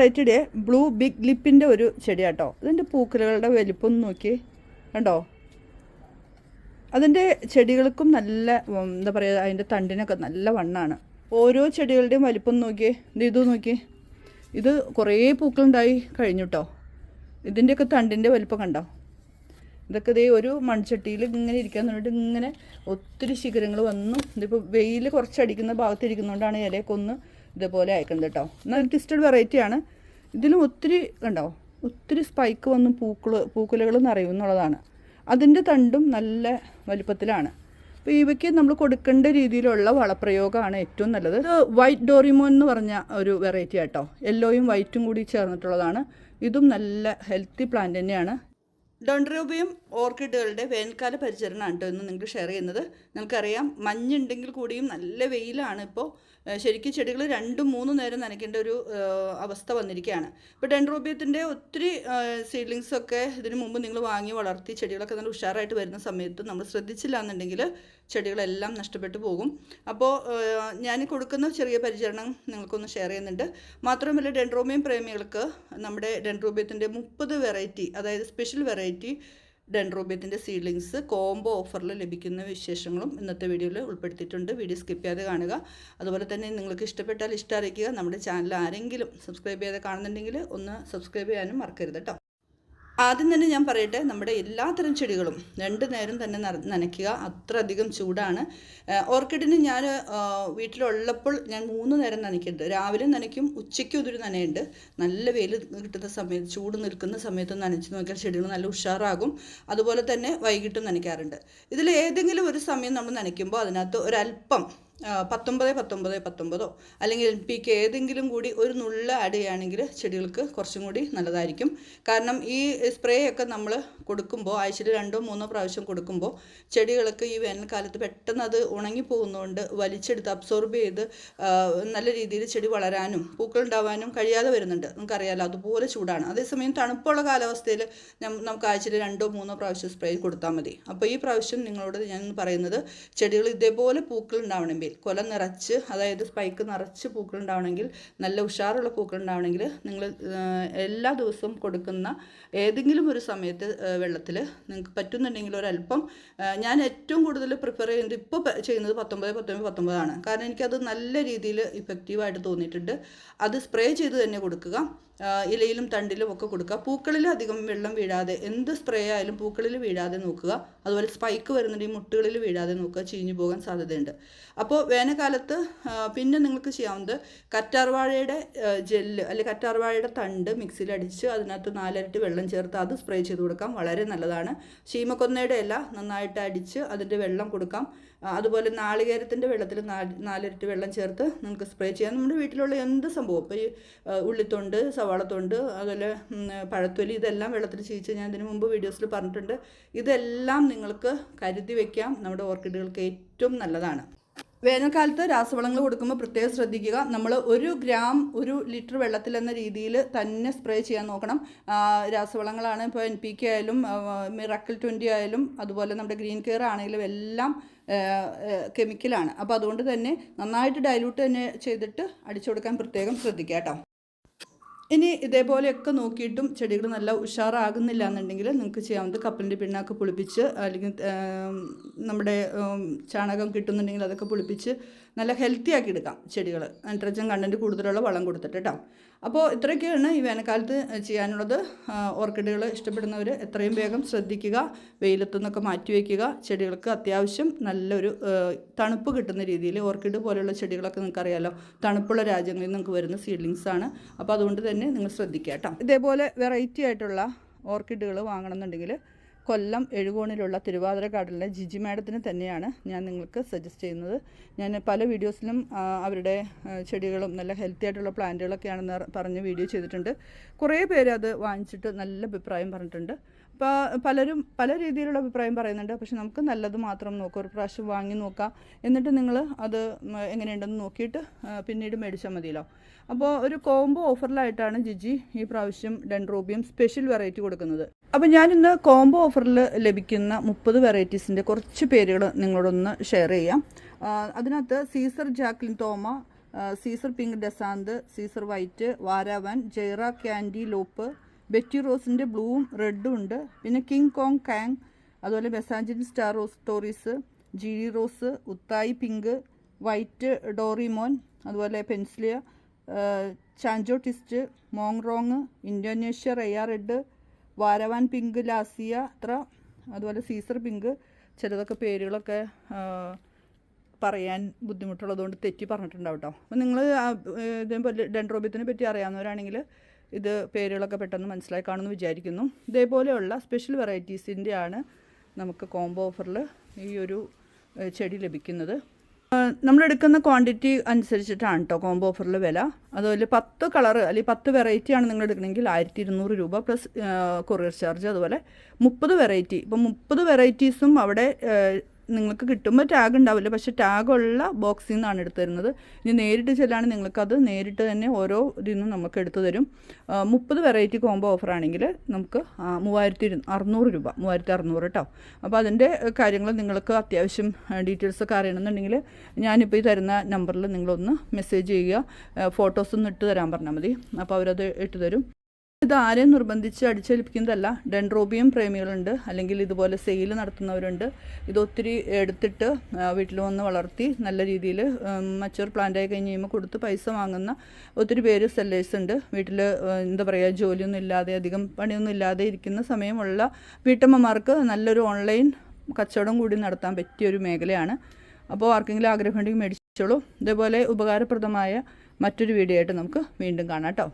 വെറൈറ്റിയുടെ blue big ലിപ്പിന്റെ ഒരു ചെടിയാട്ടോ. ഇതിന്റെ പൂക്കലുകളുടെ വലിപ്പം നോക്കി കണ്ടോ? അതിന്റെ ചെടികൾക്കും നല്ല എന്താ പറയുക അതിന്റെ തണ്ടിനൊക്കെ നല്ല വണ്ണാണ്. ഓരോ ചെടികളുടെയും വലിപ്പം നോക്കി ഇത് നോക്കി ഇത് കുറേ പൂക്കളുണ്ടായി കഴിഞ്ഞു കേട്ടോ ഇതിന്റെയൊക്കെ തണ്ടിന്റെ വലിപ്പം കണ്ടോ? ഇതൊക്കെ ഇതേ ഒരു മൺചട്ടിയിൽ ഇങ്ങനെ ഇരിക്കാൻ തുടങ്ങിയിട്ട് ഇങ്ങനെ ഒത്തിരി ശിഖരങ്ങൾ വന്നു. ഇതിപ്പോൾ വെയിൽ കുറച്ചടിക്കുന്ന ഭാഗത്തിരിക്കുന്നതുകൊണ്ടാണ് ഇലയൊക്കെ ഒന്ന് ഇതേപോലെ അയക്കുന്നത് കേട്ടോ. എന്നാൽ ട്വിസ്റ്റഡ് വെറൈറ്റിയാണ് ഇതിലും ഒത്തിരി കണ്ടോ? ഒത്തിരി സ്പൈക്ക് വന്ന് പൂക്കൾ പൂക്കുലകൾ നിറയും എന്നുള്ളതാണ്. അതിന്റെ തണ്ടും നല്ല വലിപ്പത്തിലാണ്. അപ്പോൾ ഇവയ്ക്ക് നമ്മൾ കൊടുക്കേണ്ട രീതിയിലുള്ള വളപ്രയോഗമാണ് ഏറ്റവും നല്ലത്. വൈറ്റ് ഡോറിമോൻ എന്ന് പറഞ്ഞ ഒരു വെറൈറ്റി ആട്ടോ. യെല്ലോയും വൈറ്റും കൂടി ചേർന്നിട്ടുള്ളതാണ്. ഇതും നല്ല ഹെൽത്തി പ്ലാന്റ് തന്നെയാണ്. ഡോൺഡ്രോബിയം ഓർക്കിഡുകളുടെ വേനൽക്കാല പരിചരണമാണ് കേട്ടോ ഇന്ന് നിങ്ങൾക്ക് ഷെയർ ചെയ്യുന്നത്. നിങ്ങൾക്കറിയാം മഞ്ഞുണ്ടെങ്കിൽ കൂടിയും നല്ല വെയിലാണ് ഇപ്പോൾ. ശരിക്കും ചെടികൾ രണ്ടും മൂന്നും നേരം നനയ്ക്കേണ്ട ഒരു അവസ്ഥ വന്നിരിക്കുകയാണ്. ഇപ്പോൾ ഡെൻഡ്രോബിയത്തിന്റെ ഒത്തിരി സീഡ്ലിങ്സ് ഒക്കെ ഇതിനു മുമ്പ് നിങ്ങൾ വാങ്ങി വളർത്തി ചെടികളൊക്കെ നല്ല ഉഷാറായിട്ട് വരുന്ന സമയത്ത് നമ്മൾ ശ്രദ്ധിച്ചില്ല എന്നുണ്ടെങ്കിൽ ചെടികളെല്ലാം നഷ്ടപ്പെട്ടു പോകും. അപ്പോൾ ഞാൻ കൊടുക്കുന്ന ചെറിയ പരിചരണം നിങ്ങൾക്കൊന്ന് ഷെയർ ചെയ്യുന്നുണ്ട്. മാത്രമല്ല ഡെൻഡ്രോമിയം പ്രേമികൾക്ക് നമ്മുടെ ഡെൻഡ്രോബിയത്തിന്റെ മുപ്പത് വെറൈറ്റി അതായത് സ്പെഷ്യൽ വെറൈറ്റി ഡെൻഡ്രോബിയത്തിന്റെ സീഡ്ലിങ്സ് കോംബോ ഓഫറിൽ ലഭിക്കുന്ന വിശേഷങ്ങളും ഇന്നത്തെ വീഡിയോയിൽ ഉൾപ്പെടുത്തിയിട്ടുണ്ട്. വീഡിയോ സ്കിപ്പ് ചെയ്യാതെ കാണുക. അതുപോലെ തന്നെ നിങ്ങൾക്ക് ഇഷ്ടപ്പെട്ടാൽ ഇഷ്ടം അറിയിക്കുക. നമ്മുടെ ചാനൽ ആരെങ്കിലും സബ്സ്ക്രൈബ് ചെയ്യാതെ കാണുന്നുണ്ടെങ്കിൽ ഒന്ന് സബ്സ്ക്രൈബ് ചെയ്യാനും മറക്കരുത് കേട്ടോ. ആദ്യം തന്നെ ഞാൻ പറയട്ടെ നമ്മുടെ എല്ലാത്തരം ചെടികളും രണ്ട് നേരം തന്നെ നന- നനയ്ക്കുക അത്രയധികം ചൂടാണ്. ഓർക്കിഡിന് ഞാൻ വീട്ടിലുള്ളപ്പോൾ ഞാൻ മൂന്ന് നേരം നനയ്ക്കുന്നുണ്ട് രാവിലെ നനയ്ക്കും ഉച്ചയ്ക്കും ഇതൊരു നനയുണ്ട്. നല്ല വെയിൽ കിട്ടുന്ന സമയത്ത് ചൂട് നിൽക്കുന്ന സമയത്ത് നനച്ച് നോക്കിയാൽ ചെടികൾ നല്ല ഉഷാറാകും. അതുപോലെ തന്നെ വൈകിട്ടും നനയ്ക്കാറുണ്ട്. ഇതിൽ ഏതെങ്കിലും ഒരു സമയം നമ്മൾ നനയ്ക്കുമ്പോൾ അതിനകത്ത് ഒരല്പം പത്തൊമ്പത് പത്തൊമ്പത് പത്തൊമ്പതോ. അല്ലെങ്കിൽ എൻ പി കെ ഏതെങ്കിലും കൂടി ഒരു നുള്ള ആഡ് ചെയ്യുകയാണെങ്കിൽ ചെടികൾക്ക് കുറച്ചും കൂടി നല്ലതായിരിക്കും. കാരണം ഈ സ്പ്രേ ഒക്കെ നമ്മൾ കൊടുക്കുമ്പോൾ ആഴ്ചയിൽ രണ്ടോ മൂന്നോ പ്രാവശ്യം കൊടുക്കുമ്പോൾ ചെടികൾക്ക് ഈ വേനൽക്കാലത്ത് പെട്ടെന്ന് അത് ഉണങ്ങി പോകുന്നതുകൊണ്ട് വലിച്ചെടുത്ത് അബ്സോർബ് ചെയ്ത് നല്ല രീതിയിൽ ചെടി വളരാനും പൂക്കൾ ഉണ്ടാവാനും കഴിയാതെ വരുന്നുണ്ട്. നമുക്കറിയാലോ അതുപോലെ ചൂടാണ്. അതേസമയം തണുപ്പുള്ള കാലാവസ്ഥയിൽ നമുക്ക് ആഴ്ചയിൽ രണ്ടോ മൂന്നോ പ്രാവശ്യം സ്പ്രേ കൊടുത്താൽ മതി. അപ്പോൾ ഈ പ്രാവശ്യം നിങ്ങളോട് ഞാൻ പറയുന്നത് ചെടികൾ ഇതേപോലെ പൂക്കൾ ഉണ്ടാവണമെങ്കിൽ കൊല നിറച്ച് അതായത് സ്പൈക്ക് നിറച്ച് പൂക്കളുണ്ടാവണമെങ്കിൽ നല്ല ഉഷാറുള്ള പൂക്കളുണ്ടാവണമെങ്കിൽ നിങ്ങൾ എല്ലാ ദിവസവും കൊടുക്കുന്ന ഏതെങ്കിലും ഒരു സമയത്ത് വെള്ളത്തിൽ നിങ്ങൾക്ക് പറ്റുന്നുണ്ടെങ്കിൽ ഒരല്പം ഞാൻ ഏറ്റവും കൂടുതൽ പ്രിഫർ ചെയ്യുന്നത് ഇപ്പോൾ ചെയ്യുന്നത് പത്തൊമ്പത് പത്തൊമ്പത് പത്തൊമ്പതാണ്. കാരണം എനിക്കത് നല്ല രീതിയിൽ ഇഫക്റ്റീവായിട്ട് തോന്നിയിട്ടുണ്ട്. അത് സ്പ്രേ ചെയ്ത് തന്നെ കൊടുക്കുക. ഇലയിലും തണ്ടിലും ഒക്കെ കൊടുക്കുക. പൂക്കളിൽ അധികം വെള്ളം വീഴാതെ എന്ത് സ്പ്രേ ആയാലും പൂക്കളിൽ വീഴാതെ നോക്കുക. അതുപോലെ സ്പൈക്ക് വരുന്നുണ്ടെങ്കിൽ മുട്ടുകളിൽ വീഴാതെ നോക്കുക. ചീഞ്ഞു പോകാൻ സാധ്യതയുണ്ട്. അപ്പോൾ വേനൽക്കാലത്ത് പിന്നെ നിങ്ങൾക്ക് ചെയ്യാവുന്നത് കറ്റാർവാഴയുടെ ജെല്ല് അല്ലെങ്കിൽ കറ്റാർവാഴയുടെ തണ്ട് മിക്സിയിൽ അടിച്ച് അതിനകത്ത് നാലരട്ടി വെള്ളം ചേർത്ത് അത് സ്പ്രേ ചെയ്ത് കൊടുക്കാം. വളരെ നല്ലതാണ്. ശീമക്കൊന്നയുടെ ഇല നന്നായിട്ട് അടിച്ച് അതിന്റെ വെള്ളം കൊടുക്കാം. അതുപോലെ നാളികേരത്തിന്റെ വെള്ളത്തിൽ നാല് നാലിരട്ടി വെള്ളം ചേർത്ത് നിങ്ങൾക്ക് സ്പ്രേ ചെയ്യാം. നമ്മുടെ വീട്ടിലുള്ള എന്ത് സംഭവം? ഇപ്പോൾ ഈ ഉള്ളിത്തൊണ്ട് സവാളത്തൊണ്ട് അതുപോലെ പഴത്തൊലി ഇതെല്ലാം വെള്ളത്തിൽ ചീച്ച് ഞാൻ ഇതിനു മുമ്പ് വീഡിയോസിൽ പറഞ്ഞിട്ടുണ്ട്. ഇതെല്ലാം നിങ്ങൾക്ക് കരുതി വയ്ക്കാം നമ്മുടെ ഓർക്കിഡുകൾക്ക് ഏറ്റവും നല്ലതാണ്. വേനൽക്കാലത്ത് രാസവളങ്ങൾ കൊടുക്കുമ്പോൾ പ്രത്യേകം ശ്രദ്ധിക്കുക. നമ്മൾ ഒരു ഗ്രാം ഒരു ലിറ്റർ വെള്ളത്തിൽ എന്ന രീതിയിൽ തന്നെ സ്പ്രേ ചെയ്യാൻ നോക്കണം. രാസവളങ്ങളാണ് ഇപ്പോൾ എൻ പി കെ ആയാലും മിറക്കിൾ ട്വന്റി ആയാലും അതുപോലെ നമ്മുടെ ഗ്രീൻ കെയർ ആണെങ്കിലും എല്ലാം കെമിക്കലാണ്. അപ്പോൾ അതുകൊണ്ട് തന്നെ നന്നായിട്ട് ഡൈല്യൂട്ട് തന്നെ ചെയ്തിട്ട് അടിച്ചു കൊടുക്കാൻ പ്രത്യേകം ശ്രദ്ധിക്കുക കേട്ടോ. ഇനി ഇതേപോലെയൊക്കെ നോക്കിയിട്ടും ചെടികൾ നല്ല ഉഷാറാകുന്നില്ല എന്നുണ്ടെങ്കിൽ നിങ്ങൾക്ക് ചെയ്യാവുന്നത് കപ്പലിന്റെ പിണ്ണാക്ക് പുളിപ്പിച്ച് അല്ലെങ്കിൽ നമ്മുടെ ചാണകം കിട്ടുന്നുണ്ടെങ്കിൽ അതൊക്കെ പുളിപ്പിച്ച് നല്ല ഹെൽത്തി ആക്കി എടുക്കാം ചെടികൾ. നൈട്രജൻ കണ്ടന്റ് കൂടുതലുള്ള വളം കൊടുത്തിട്ട് കേട്ടോ. അപ്പോൾ ഇത്രയൊക്കെയാണ് ഈ വേനൽക്കാലത്ത് ചെയ്യാനുള്ളത്. ഓർക്കിഡുകൾ ഇഷ്ടപ്പെടുന്നവർ എത്രയും വേഗം ശ്രദ്ധിക്കുക വെയിലത്തു നിന്നൊക്കെ മാറ്റി വയ്ക്കുക. ചെടികൾക്ക് അത്യാവശ്യം നല്ലൊരു തണുപ്പ് കിട്ടുന്ന രീതിയിൽ ഓർക്കിഡ് പോലെയുള്ള ചെടികളൊക്കെ നിങ്ങൾക്കറിയാലോ. തണുപ്പുള്ള രാജ്യങ്ങളിൽ നിങ്ങൾക്ക് വരുന്ന സീഡ്ലിങ്സ് ആണ്. അപ്പോൾ അതുകൊണ്ട് തന്നെ നിങ്ങൾ ശ്രദ്ധിക്കുക കേട്ടോ. ഇതേപോലെ വെറൈറ്റി ആയിട്ടുള്ള ഓർക്കിഡുകൾ വാങ്ങണമെന്നുണ്ടെങ്കിൽ കൊല്ലം എഴുകോണിലുള്ള തിരുവാതിര കാടിലെ ജിജി മാഡത്തിന് തന്നെയാണ് ഞാൻ നിങ്ങൾക്ക് സജസ്റ്റ് ചെയ്യുന്നത്. ഞാൻ പല വീഡിയോസിലും അവരുടെ ചെടികളും നല്ല ഹെൽത്തി ആയിട്ടുള്ള പ്ലാന്റുകളൊക്കെയാണെന്ന് പറഞ്ഞ് വീഡിയോ ചെയ്തിട്ടുണ്ട്. കുറേ പേര് അത് വാങ്ങിച്ചിട്ട് നല്ല അഭിപ്രായം പറഞ്ഞിട്ടുണ്ട്. അപ്പോൾ പലരും പല രീതിയിലുള്ള അഭിപ്രായം പറയുന്നുണ്ട്. പക്ഷെ നമുക്ക് നല്ലത് മാത്രം നോക്കാം. ഒരു പ്രാവശ്യം വാങ്ങി നോക്കാം. എന്നിട്ട് നിങ്ങൾ അത് എങ്ങനെയുണ്ടെന്ന് നോക്കിയിട്ട് പിന്നീട് മേടിച്ചാൽ മതിയല്ലോ. അപ്പോൾ ഒരു കോംബോ ഓഫറിലായിട്ടാണ് ജിജി ഈ പ്രാവശ്യം ഡെൻഡ്രോബിയം സ്പെഷ്യൽ വെറൈറ്റി കൊടുക്കുന്നത്. അപ്പോൾ ഞാനിന്ന് കോംബോ ഓഫറിൽ ലഭിക്കുന്ന മുപ്പത് വെറൈറ്റീസിന്റെ കുറച്ച് പേരുകൾ നിങ്ങളോടൊന്ന് ഷെയർ ചെയ്യാം. അതിനകത്ത് സീസർ ജാക്ലിൻ തോമ സീസർ പിങ്ക് ഡെസാന്ത് സീസർ വൈറ്റ് വാരാവൻ ജൈറ ക്യാൻഡി ലോപ്പ് ബെറ്റി റോസിന്റെ ബ്ലൂവും റെഡും ഉണ്ട്. പിന്നെ കിങ് കോങ് കാങ് അതുപോലെ മെസാഞ്ചിൻ സ്റ്റാർ റോസ് സ്റ്റോറീസ് ജീരി റോസ് ഉത്തായി പിങ്ക് വൈറ്റ് ഡോറിമോൻ അതുപോലെ പെൻസിലിയ ചാഞ്ചോ ടിസ്റ്റ് മോങ് റോങ് ഇൻഡോനേഷ്യ റെയ റെഡ് വാരവാൻ പിങ്ക് ലാസിയ അത്ര അതുപോലെ സീസർ പിങ്ക് ചിലതൊക്കെ പേരുകളൊക്കെ പറയാൻ ബുദ്ധിമുട്ടുള്ളതുകൊണ്ട് തെറ്റി പറഞ്ഞിട്ടുണ്ടാവും കേട്ടോ. അപ്പോൾ നിങ്ങൾ ഇതേപോലെ ഡെൻഡ്രോബിയത്തിനെ പറ്റി അറിയാവുന്നവരാണെങ്കിൽ ഇത് പേരുകളൊക്കെ പെട്ടെന്ന് മനസ്സിലായി കാണുമെന്ന് വിചാരിക്കുന്നു. ഇതേപോലെയുള്ള സ്പെഷ്യൽ വെറൈറ്റീസിന്റെ ആണ് നമുക്ക് കോംബോ ഓഫറിൽ ഈ ഒരു ചെടി ലഭിക്കുന്നത്. നമ്മളെടുക്കുന്ന ക്വാണ്ടിറ്റി അനുസരിച്ചിട്ടാണ് കേട്ടോ കോംബോ ഓഫറിൽ വില. അതുപോലെ പത്ത് കളർ അല്ലെങ്കിൽ പത്ത് വെറൈറ്റി ആണ് നിങ്ങൾ എടുക്കണമെങ്കിൽ ആയിരത്തി ഇരുന്നൂറ് രൂപ പ്ലസ് കൊറിയർ ചാർജ് അതുപോലെ മുപ്പത് വെറൈറ്റി ഇപ്പം മുപ്പത് വെറൈറ്റീസും അവിടെ നിങ്ങൾക്ക് കിട്ടുമ്പോൾ ടാഗ് ഉണ്ടാവില്ല. പക്ഷേ ടാഗുള്ള ബോക്സിൽ നിന്നാണ് എടുത്തു തരുന്നത് ഇനി നേരിട്ട് ചെല്ലാണ് നിങ്ങൾക്കത്. നേരിട്ട് തന്നെ ഓരോ ഇതിൽ നിന്നും നമുക്ക് എടുത്തു തരും. മുപ്പത് വെറൈറ്റി കോംബോ ഓഫർ ആണെങ്കിൽ നമുക്ക് മൂവായിരത്തി അറുന്നൂറ് രൂപ. മൂവായിരത്തി അറുന്നൂറ് കേട്ടോ അപ്പോൾ അതിന്റെ കാര്യങ്ങൾ നിങ്ങൾക്ക് അത്യാവശ്യം ഡീറ്റെയിൽസ് ഒക്കെ അറിയണമെന്നുണ്ടെങ്കിൽ ഞാനിപ്പോൾ ഈ തരുന്ന നമ്പറിൽ നിങ്ങളൊന്ന് മെസ്സേജ് ചെയ്യുക. ഫോട്ടോസ് ഒന്ന് ഇട്ട് തരാൻ പറഞ്ഞാൽ മതി. അപ്പോൾ അവരത് ഇട്ട് തരും. ഇത് ആരെയും നിർബന്ധിച്ച് അടിച്ചേൽപ്പിക്കുന്നതല്ല. ഡെൻഡ്രോബിയം പ്രേമികളുണ്ട്. അല്ലെങ്കിൽ ഇതുപോലെ സെയിൽ നടത്തുന്നവരുണ്ട്. ഇത് ഒത്തിരി എടുത്തിട്ട് വീട്ടിൽ വന്ന് വളർത്തി നല്ല രീതിയിൽ മച്ചൂർ പ്ലാന്റായി കഴിഞ്ഞ് കഴിയുമ്പോൾ കൊടുത്ത് പൈസ വാങ്ങുന്ന ഒത്തിരി പേര് സെല്ലേഴ്സ് ഉണ്ട്. വീട്ടിൽ എന്താ പറയുക ജോലിയൊന്നും ഇല്ലാതെ അധികം പണിയൊന്നും ഇല്ലാതെ ഇരിക്കുന്ന സമയമുള്ള വീട്ടമ്മമാർക്ക് നല്ലൊരു ഓൺലൈൻ കച്ചവടം കൂടി നടത്താൻ പറ്റിയ ഒരു മേഖലയാണ്. അപ്പോൾ ആർക്കെങ്കിലും ആഗ്രഹമുണ്ടെങ്കിൽ മേടിച്ചോളൂ. ഇതേപോലെ ഉപകാരപ്രദമായ മറ്റൊരു വീഡിയോ ആയിട്ട് നമുക്ക് വീണ്ടും കാണാം കേട്ടോ.